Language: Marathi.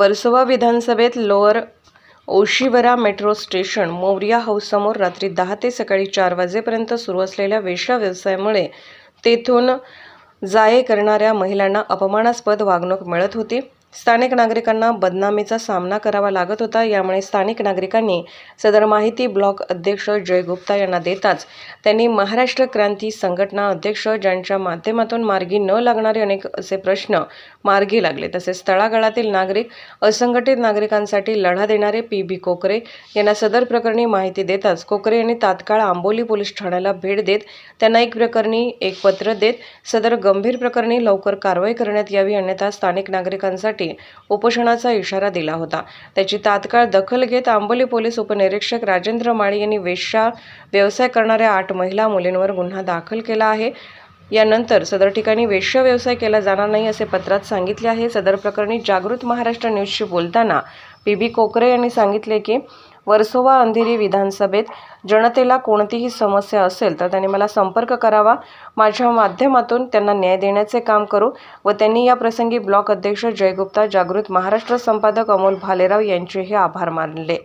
वर्सोवा विधानसभेत lower Oshiwara metro station Maurya हाऊससमोर रात्री दहा ते सकाळी चार वाजेपर्यंत सुरू असलेल्या वेश्या व्यवसायामुळे तेथून जाये करणाऱ्या महिलांना अपमानास्पद वागणूक मिळत होती. स्थानिक नागरिकांना बदनामीचा सामना करावा लागत होता. यामुळे स्थानिक नागरिकांनी सदर माहिती ब्लॉक अध्यक्ष जय गुप्ता यांना देताच त्यांनी महाराष्ट्र क्रांती संघटना अध्यक्ष ज्यांच्या माध्यमातून मार्गी न लागणारे अनेक असे प्रश्न मार्गी लागले. तसेच तळागाळातील नागरिक असंघटित नागरिकांसाठी लढा देणारे पी बी कोकरे यांना सदर प्रकरणी माहिती देताच कोकरे यांनी तात्काळ आंबोली पोलीस ठाण्याला भेट देत त्यांना एक प्रकरणी एक पत्र देत सदर गंभीर प्रकरणी लवकर कारवाई करण्यात यावी अन्यथा स्थानिक नागरिकांसाठी उपोषणाचा इशारा दिला होता. त्याची तात्काळ दखल घेत आंबोली पोलीस उपनिरीक्षक राजेंद्र माळी यांनी वेश्या व्यवसाय करणाऱ्या आठ महिला मुलींवर गुन्हा दाखल केला आहे. यानंतर सदर ठिकाणी वेश्या व्यवसाय केला जाणार नाही असे पत्रात सांगितले आहे. सदर प्रकरणी जागृत महाराष्ट्र न्यूजशी बोलताना पी बी कोकरे यांनी सांगितले की वर्सोवा अंधेरी विधानसभेत जनतेला कोणतीही समस्या असेल तर त्यांनी मला संपर्क करावा. माझ्या माध्यमातून त्यांना न्याय देण्याचे काम करू व त्यांनी या प्रसंगी ब्लॉक अध्यक्ष जयगुप्ता जागृत महाराष्ट्र संपादक अमोल भालेराव यांचेही आभार मानले.